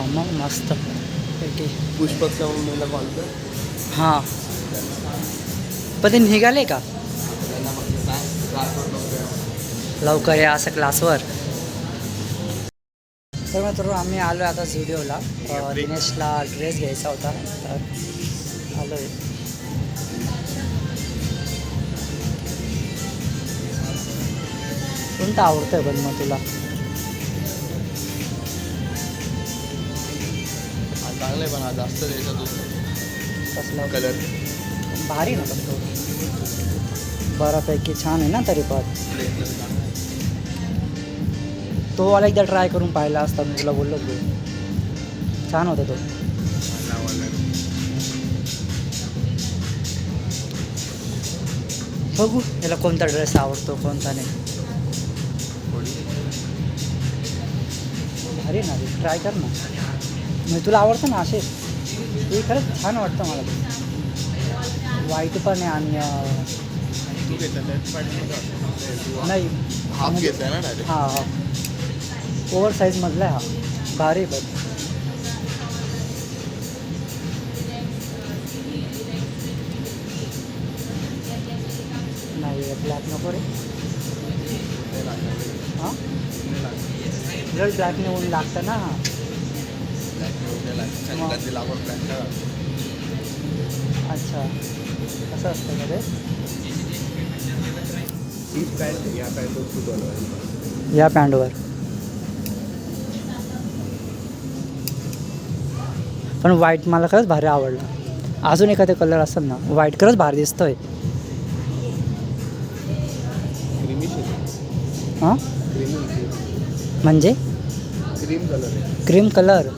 हां मग मस्त पैकी. पुष्पकच्या मम्मीला कॉल कर हां. पण ते निघाले का? त्यांना काय लवकर या असं क्लासवर तर मित्र आम्ही आलो आता स्टुडिओला अ, दिनेशला ड्रेस घ्यायचा होता. तर आलो आहे कोणता आवडतं पण मग तुला? चांगलं आहे पण हा जास्त द्यायचा तू. कसला कलर भारी ना तो. बऱ्यापैकी छान आहे ना तरी पण. तो वाला एकदा ट्राय करून पाहिला असता मी तुला बोललो तू छान होता तो. बघू याला कोणता ड्रेस आवडतो कोणता नाही. भारी ना ट्राय कर ना. म्हणजे तुला आवडतं ना असे हे खरंच छान वाटतं मला. ते व्हाईट पण आहे आणि नाही. हाफ ना हां हां. ओव्हर साईजमधला आहे हा. भारी पण नाही ब्लॅक नको रे. हां? ब्लड ब्लॅकने ऊन लागतं ना हा संक्रांतीला आपण प्लॅन करा अच्छा. असं असतं का ते? ही पॅन्ट या पॅन्टवर. पण व्हाईट मला खरंच भारी आवडला. अजून एखादा कलर असेल ना व्हाईट खरंच भारी दिसतोय. हां? क्रीमी म्हणजे? Cream colour cream colour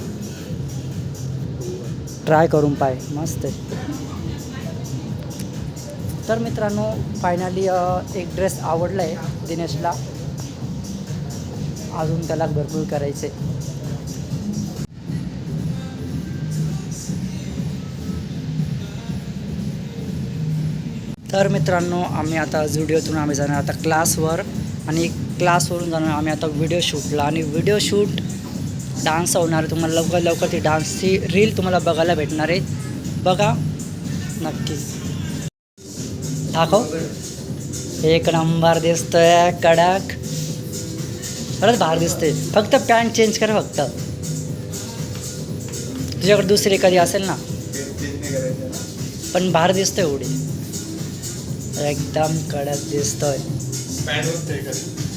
try करून पाय. मस्त आहे. तर मित्रांनो फायनली एक ड्रेस आवडला आहे दिनेशला. अजून त्याला भरपूर करायचे तर मित्रांनो आम्ही आता व्हिडिओतून आम्ही जाणार आता क्लासवर आणि क्लासवरून जाणार आम्ही आता व्हिडिओ शूटला आणि व्हिडिओ शूट डान्स होणार तुम्हाला लवकर लवकर ती डान्सची रील तुम्हाला बघायला भेटणार आहे. बघा. नक्की दाखव. एक नंबर दिसतोय कडक. खरंच बाहेर दिसते फक्त पॅन्ट चेंज कर फक्त. तुझ्याकडे दुसरी कधी असेल ना? पण बाहेर दिसतोय एवढी. एकदम कडक दिसतोय.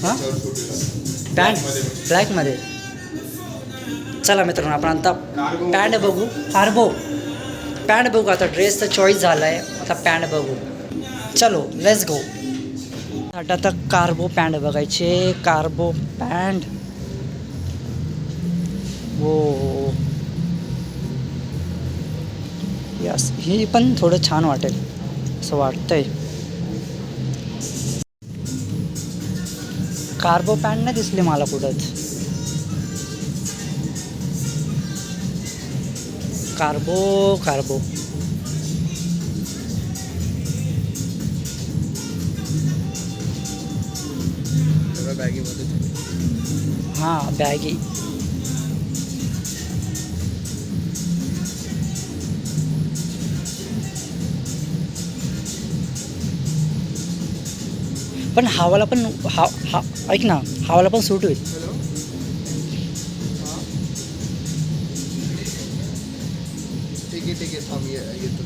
हां? पॅन्ट ब्लॅकमध्ये चला मित्रांनो आपण आता पॅन्ट बघू. कार्बो पॅन्ट बघू आता ड्रेसचा चॉईस झाला आहे आता पॅन्ट बघू. चलो लेस गो आता आता कार्बो पॅन्ट बघायचे. कार्बो पॅन्ट हो. यस ही पण थोडं छान वाटेल असं वाटतंय. कार्बो पॅन्ट नाही दिसली मला कुठंच. कार्बो कार्बो हां बॅगी पण हवाला पण हा हा ऐक ना हवाला पण सूट होईल. ठीक आहे ठीक आहे. थांब ये- येतो.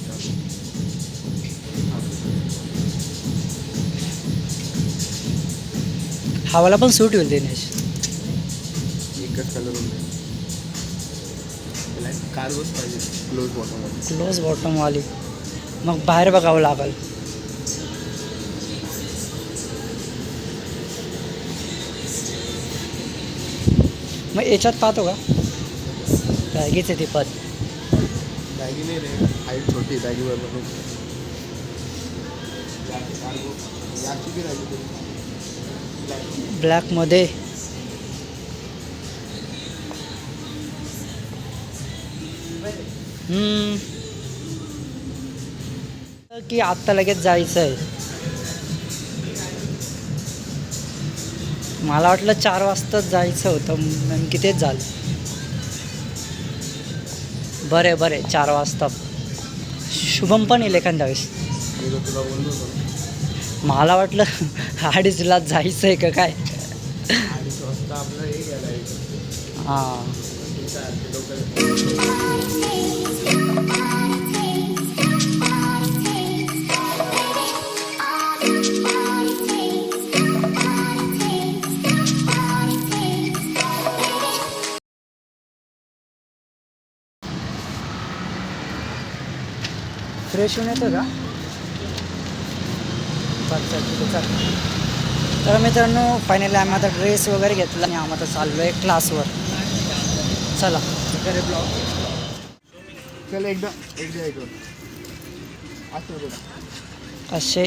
हवाला पण सूट होईल दिनेश. एकच कलर कार्गोच पाहिजे. क्लोज बॉटममध्ये क्लोज बॉटमवाली मग बाहेर बघावं लागेल. मग याच्यात पाहतो का? आहे ती पण बॅगी नाही रे. हाईट छोटी बॅगी बरोबर कार्गो याची बी राहिली ब्लॅकमध्ये. हम्म. की आत्ता लगेच जायचं आहे. मला वाटलं चार वाजताच जायचं होतं नेमकी तेच झालं. बरे बरे चार वाजता. शुभम पण येईल एखाद्या वेळेस. मला वाटलं अडीचला जायचं आहे का काय? हे. फ्रेश होऊन येतो का? बरं चल ठीक आहे, चल तर मित्रांनो फायनली आम्ही आता ड्रेस वगैरे घेतला आणि आम्ही आता चाललो आहे क्लासवर चला. करे ब्लॉग चल एकदा एकदा एक असं असे